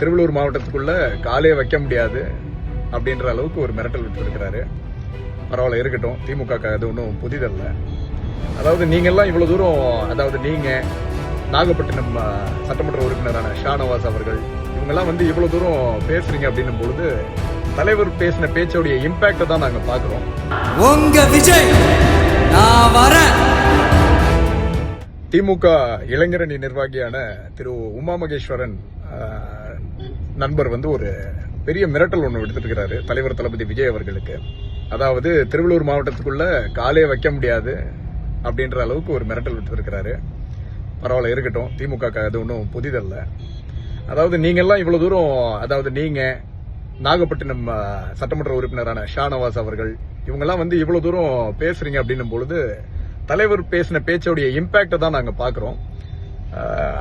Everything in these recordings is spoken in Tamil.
திருவள்ளூர் மாவட்டத்துக்குள்ள காலே வைக்க முடியாது அப்படின்ற அளவுக்கு ஒரு மிரட்டல் விட்டுருக்கிறாரு பரவாயில்ல இருக்கட்டும். திமுக அது ஒன்றும் புதிதல்ல. அதாவது நீங்கெல்லாம் இவ்வளவு தூரம் அதாவது நீங்க நாகப்பட்டினம் சட்டமன்ற உறுப்பினரான ஷானவாஸ் அவர்கள் இவங்கெல்லாம் வந்து இவ்வளவு தூரம் பேசுறீங்க அப்படின்னும் பொழுது தலைவர் பேசின பேச்சோடைய இம்பாக்டை தான் நாங்க பாக்குறோம் உங்க விஜய் நான் வரேன். திமுக இளைஞரணி நிர்வாகியான திரு உமா மகேஸ்வரன் நண்பர் வந்து ஒரு பெரிய மிரட்டல் ஒன்று விடுத்திருக்கிறாரு தலைவர் தளபதி விஜய் அவர்களுக்கு. அதாவது திருவள்ளூர் மாவட்டத்துக்குள்ள காலே வைக்க முடியாது அப்படின்ற அளவுக்கு ஒரு மிரட்டல் விடுத்திருக்கிறாரு. பரவாயில்ல இருக்கட்டும். திமுக அது ஒன்றும் புதிதல்ல. அதாவது நீங்கள்லாம் இவ்வளோ தூரம் அதாவது நீங்கள் நாகப்பட்டினம் சட்டமன்ற உறுப்பினரான ஷானவாஸ் அவர்கள் இவங்கெல்லாம் வந்து இவ்வளோ தூரம் பேசுறீங்க அப்படின்னும் பொழுது தலைவர் பேசின பேச்சோடைய இம்பேக்டை தான் நாங்கள் பார்க்குறோம்.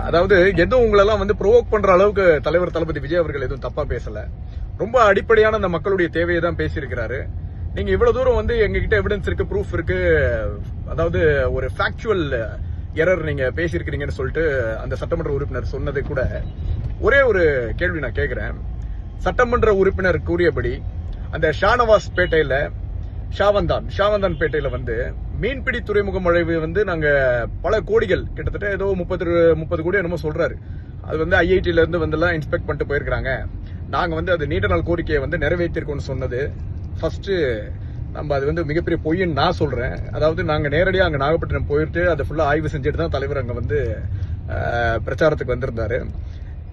அதாவது எதுவும் உங்களெல்லாம் வந்து ப்ரோவோக் பண்ற அளவுக்கு தலைவர் தளபதி விஜய் அவர்கள் எதுவும் தப்பா பேசல. ரொம்ப அடிப்படையான அந்த மக்களுடைய தேவையை தான் பேசியிருக்கிறாரு. நீங்க இவ்வளவு தூரம் வந்து எங்ககிட்ட எவிடன்ஸ் இருக்கு ப்ரூஃப் இருக்கு. அதாவது ஒரு ஃபேக்சுவல் எரர் நீங்க பேசியிருக்கிறீங்கன்னு சொல்லிட்டு அந்த சட்டமன்ற உறுப்பினர் சொன்னது கூட ஒரே ஒரு கேள்வி நான் கேட்கிறேன் சட்டமன்ற உறுப்பினர் கூறியபடி அந்த ஷானவாஸ் பேட்டையில ஷாவந்தான் ஷாவந்தான் பேட்டையில வந்து மீன்பிடி துறைமுகம் நுழைவு வந்து நாங்க பல கோடிகள் கிட்டத்தட்ட ஏதோ முப்பது முப்பது கோடி என்னமோ சொல்றாரு. அது வந்து ஐஐடியிலேருந்து இருந்து வந்து எல்லாம் இன்ஸ்பெக்ட் பண்ணிட்டு போயிருக்காங்க நாங்க வந்து அது நீண்ட நாள் கோரிக்கையை வந்து நிறைவேற்றிருக்கோம்னு சொன்னது. ஃபர்ஸ்ட் நம்ம அது வந்து மிகப்பெரிய பொய்ன்னு நான் சொல்றேன். அதாவது நாங்க நேரடியாக அங்க நாகப்பட்டினம் போயிட்டு அதை ஃபுல்லா ஆய்வு செஞ்சுட்டு தான் தலைவர் அங்க வந்து பிரச்சாரத்துக்கு வந்திருந்தாரு.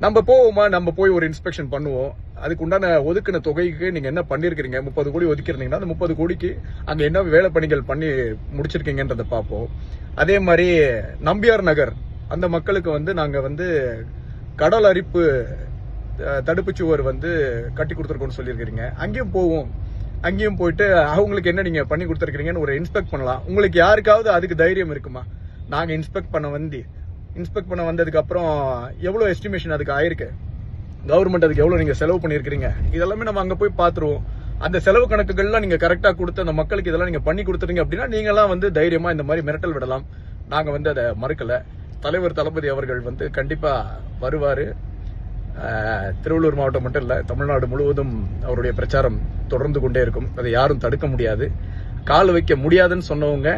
நம்ம போவோமா? நம்ம போய் ஒரு இன்ஸ்பெக்ஷன் பண்ணுவோம். அதுக்கு உண்டான ஒதுக்கின தொகைக்கு நீங்க என்ன பண்ணிருக்கீங்க முப்பது கோடி ஒதுக்கிருந்தீங்கன்னா அந்த முப்பது கோடிக்கு அங்க என்ன வேலை பணிகள் பண்ணி முடிச்சிருக்கீங்கன்றத பார்ப்போம். அதே மாதிரி நம்பியார் நகர் அந்த மக்களுக்கு வந்து நாங்க வந்து கடல் அரிப்பு தடுப்பு சுவர் வந்து கட்டி கொடுத்துருக்கோம்னு சொல்லியிருக்கிறீங்க. அங்கேயும் போவோம். அங்கேயும் போயிட்டு அவங்களுக்கு என்ன நீங்க பண்ணி கொடுத்துருக்கீங்கன்னு ஒரு இன்ஸ்பெக்ட் பண்ணலாம். உங்களுக்கு யாருக்காவது அதுக்கு தைரியம் இருக்குமா? நாங்க இன்ஸ்பெக்ட் பண்ண வந்து இன்ஸ்பெக்ட் பண்ண வந்ததுக்கு அப்புறம் எவ்வளவு எஸ்டிமேஷன் அதுக்கு ஆயிருக்கு? கவர்மெண்ட் அதுக்கு எவ்வளோ நீங்கள் செலவு பண்ணியிருக்கிறீங்க? இதெல்லாமே நம்ம அங்கே போய் பார்த்துருவோம் அந்த செலவு கணக்குகள்லாம் நீங்கள் கரெக்டாக கொடுத்து அந்த மக்களுக்கு இதெல்லாம் நீங்கள் பண்ணி கொடுத்துறீங்க அப்படின்னா நீங்களாம் வந்து தைரியமாக இந்த மாதிரி மிரட்டல் விடலாம். நாங்கள் வந்து அதை மறுக்கலை. தலைவர் தளபதி அவர்கள் வந்து கண்டிப்பாக வருவார். திருவள்ளூர் மாவட்டம் மட்டும் இல்லை தமிழ்நாடு முழுவதும் அவருடைய பிரச்சாரம் தொடர்ந்து கொண்டே இருக்கும். அதை யாரும் தடுக்க முடியாது. கால் வைக்க முடியாதுன்னு சொன்னவங்க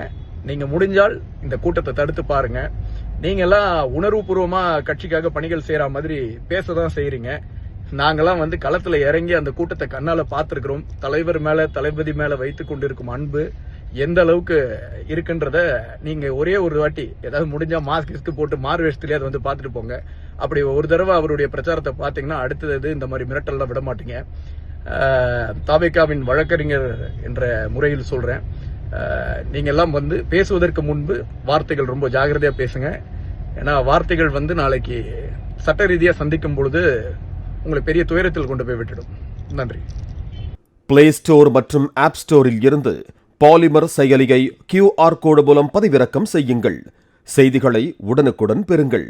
நீங்கள் முடிஞ்சால் இந்த கூட்டத்தை தடுத்து பாருங்கள் நீங்க எல்லாம் கட்சிக்காக பணிகள் செய்யற மாதிரி பேசதான் செய்கிறீங்க நாங்கெல்லாம் வந்து களத்துல இறங்கி அந்த கூட்டத்தை கண்ணால பார்த்துருக்குறோம். தலைவர் மேல தளபதி மேல வைத்துக் கொண்டிருக்கும் அன்பு எந்த அளவுக்கு இருக்குன்றத நீங்க ஒரே ஒரு வாட்டி ஏதாவது முடிஞ்சா மாஸ்க் கிஸ்க் போட்டு மாறு வேஷத்திலேயே அதை வந்து பார்த்துட்டு போங்க. அப்படி ஒரு தடவை அவருடைய பிரச்சாரத்தை பார்த்தீங்கன்னா அடுத்தது இந்த மாதிரி மிரட்டல்லாம் விட மாட்டீங்க. ஆஹ், வழக்கறிஞர் என்ற முறையில் சொல்றேன். ஆஹ், எல்லாம் வந்து பேசுவதற்கு முன்பு வார்த்தைகள் ரொம்ப ஜாகிரதையாக பேசுங்க. ஏன்னா வார்த்தைகள் வந்து நாளைக்கு சட்ட ரீதியாக சந்திக்கும் பொழுது உங்களை பெரிய துயரத்தில் கொண்டு போய் விட்டுடும். நன்றி. பிளே ஸ்டோர் மற்றும் ஆப் ஸ்டோரில் இருந்து பாலிமர் செயலியை கியூஆர் கோடு மூலம் பதிவிறக்கம் செய்யுங்கள். செய்திகளை உடனுக்குடன் பெறுங்கள்.